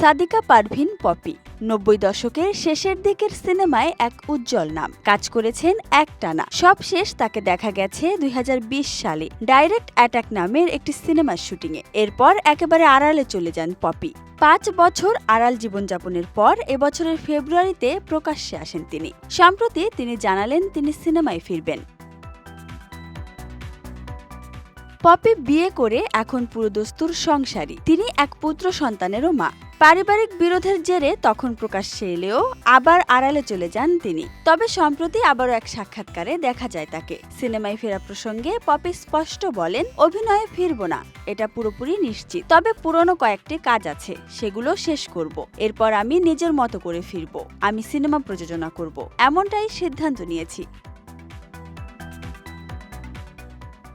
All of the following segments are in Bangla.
সাদিকা পারভিন পপি। নব্বই দশকের শেষের দিকের সিনেমায় এক উজ্জ্বল নাম। কাজ করেছেন একটানা। সব শেষ তাকে দেখা গেছে দুই হাজার বিশ সালে। ডাইরেক্ট অ্যাটাক নামের একটি সিনেমার শুটিংয়ে। এরপর একেবারে আড়ালে চলে যান পপি। পাঁচ বছর আড়াল জীবনযাপনের পর এবছরের ফেব্রুয়ারিতে প্রকাশ্যে আসেন তিনি। সম্প্রতি তিনি জানালেন তিনি সিনেমায় ফিরবেন। পপি বিয়ে করে এখন পুরোদস্তুর সংসারী। তিনি এক পুত্র সন্তানেরও মা। পারিবারিক বিরোধের জেরে তখন প্রকাশ্যে এলেও আবার আড়ালে চলে যান তিনি। তবে সম্প্রতি আবারও এক সাক্ষাৎকারে দেখা যায় তাকে। সিনেমায় ফেরা প্রসঙ্গে পপি স্পষ্ট বলেন, অভিনয়ে ফিরব না। এটা পুরোপুরি নিশ্চিত। তবে পুরনো কয়েকটি কাজ আছে, সেগুলো শেষ করব। এরপর আমি নিজের মতো করে ফিরব। আমি সিনেমা প্রযোজনা করব। এমনটাই সিদ্ধান্ত নিয়েছি।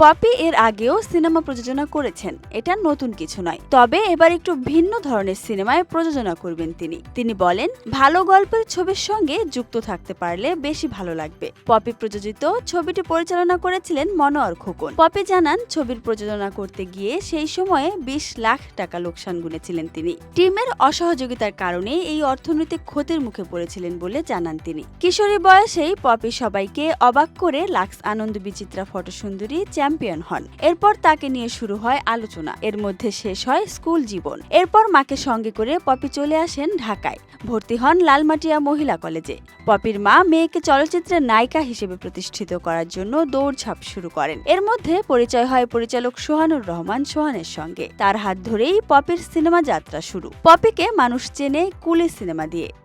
পপি এর আগেও সিনেমা প্রযোজনা করেছেন। এটা নতুন কিছু নয়। তবে এবার একটু ভিন্ন ধরনের সিনেমায় প্রযোজনা করবেন তিনি। তিনি বলেন, ভালো গল্পের ছবির সঙ্গে যুক্ত থাকতে পারলে বেশি ভালো লাগবে। পপি প্রযোজিত ছবিটি পরিচালনা করেছিলেন মনোয়ার খোকন। পপি জানান, ছবির প্রযোজনা করতে গিয়ে সেই সময়ে বিশ লাখ টাকা লোকসান গুনেছিলেন তিনি। টিমের অসহযোগিতার কারণে এই অর্থনৈতিক ক্ষতির মুখে পড়েছিলেন বলে জানান তিনি। কিশোরী বয়সেই পপি সবাইকে অবাক করে লাক্স আনন্দ বিচিত্রা ফটোসুন্দরী চ্যাম্পিয়ন হন। এরপর তাকে নিয়ে শুরু হয় আলোচনা। এর মধ্যে শেষ হয় স্কুল জীবন। এরপর মাকে সঙ্গে করে পপি চলে আসেন ঢাকায়। ভর্তি হন লালমাটিয়া মহিলা কলেজে। পপির মা মেয়েকে চলচ্চিত্রের নায়িকা হিসেবে প্রতিষ্ঠিত করার জন্য দৌড়ঝাঁপ শুরু করেন। এর মধ্যে পরিচয় হয় পরিচালক সোহানুর রহমান সোহানের সঙ্গে। তার হাত ধরেই পপির সিনেমা যাত্রা শুরু। পপিকে মানুষ চেনে কুলি সিনেমা দিয়ে।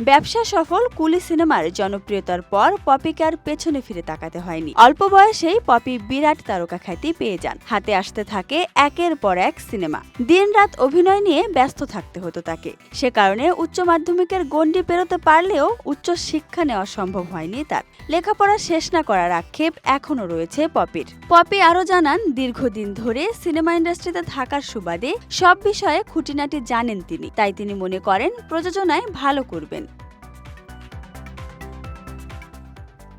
ব্যবসা সফল কুলি সিনেমার জনপ্রিয়তার পর পপিকে আর পেছনে ফিরে তাকাতে হয়নি। অল্প বয়সেই পপি বিরাট তারকা খ্যাতি পেয়ে যান। হাতে আসতে থাকে একের পর এক সিনেমা। দিনরাত অভিনয় নিয়ে ব্যস্ত থাকতে হতো তাকে। সে কারণে উচ্চ মাধ্যমিকের গণ্ডি পেরোতে পারলেও উচ্চ শিক্ষা নেওয়া সম্ভব হয়নি তার। লেখাপড়া শেষ না করার আক্ষেপ এখনও রয়েছে পপির। পপি আরও জানান, দীর্ঘদিন ধরে সিনেমা ইন্ডাস্ট্রিতে থাকার সুবাদে সব বিষয়ে খুঁটিনাটি জানেন তিনি। তাই তিনি মনে করেন, প্রযোজনায় ভালো করবেন।